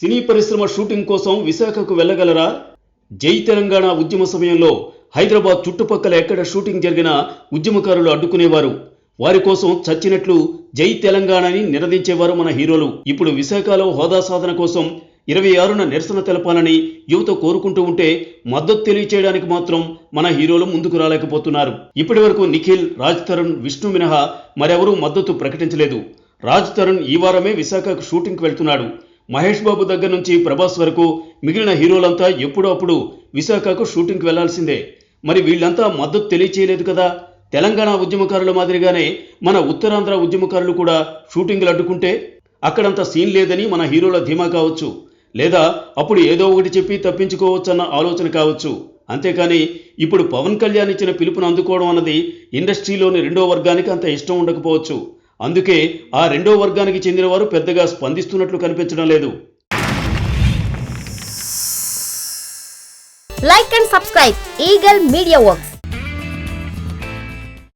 సినీ పరిశ్రమ షూటింగ్ కోసం విశాఖకు వెళ్ళగలరా? జై తెలంగాణ ఉద్యమ సమయంలో హైదరాబాద్ చుట్టుపక్కల ఎక్కడ షూటింగ్ జరిగినా ఉద్యమకారులు అడ్డుకునేవారు. వారి కోసం చచ్చినట్లు జై తెలంగాణని నినదించేవారు మన హీరోలు. ఇప్పుడు విశాఖలో హోదా సాధన కోసం ఇరవై ఆరున నిరసన తెలపాలని యువత కోరుకుంటూ ఉంటే మద్దతు తెలియచేయడానికి మాత్రం మన హీరోలు ముందుకు రాలేకపోతున్నారు. ఇప్పటి వరకు నిఖిల్ రాజ్ తరుణ్ విష్ణు మినహా మరెవరూ మద్దతు ప్రకటించలేదు. రాజ్ తరుణ్ ఈ వారమే విశాఖకు షూటింగ్కి వెళ్తున్నాడు. మహేష్ బాబు దగ్గర నుంచి ప్రభాస్ వరకు మిగిలిన హీరోలంతా ఎప్పుడో అప్పుడు విశాఖకు షూటింగ్కి వెళ్ళాల్సిందే. మరి వీళ్ళంతా మద్దతు తెలియచేయలేదు కదా? తెలంగాణ ఉద్యమకారుల మాదిరిగానే మన ఉత్తరాంధ్ర ఉద్యమకారులు కూడా షూటింగ్లు అడ్డుకుంటే అక్కడంత సీన్ లేదని మన హీరోల ధీమా కావచ్చు. లేదా అప్పుడు ఏదో ఒకటి చెప్పి తప్పించుకోవచ్చన్న ఆలోచన కావచ్చు. అంతేకాని ఇప్పుడు పవన్ కళ్యాణ్ ఇచ్చిన పిలుపును అందుకోవడం అన్నది ఇండస్ట్రీలోని రెండో వర్గానికి అంత ఇష్టం ఉండకపోవచ్చు. అందుకే ఆ రెండో వర్గానికి చెందిన వారు పెద్దగా స్పందిస్తున్నట్లు కనిపించడం లేదు. Like and subscribe eagle media works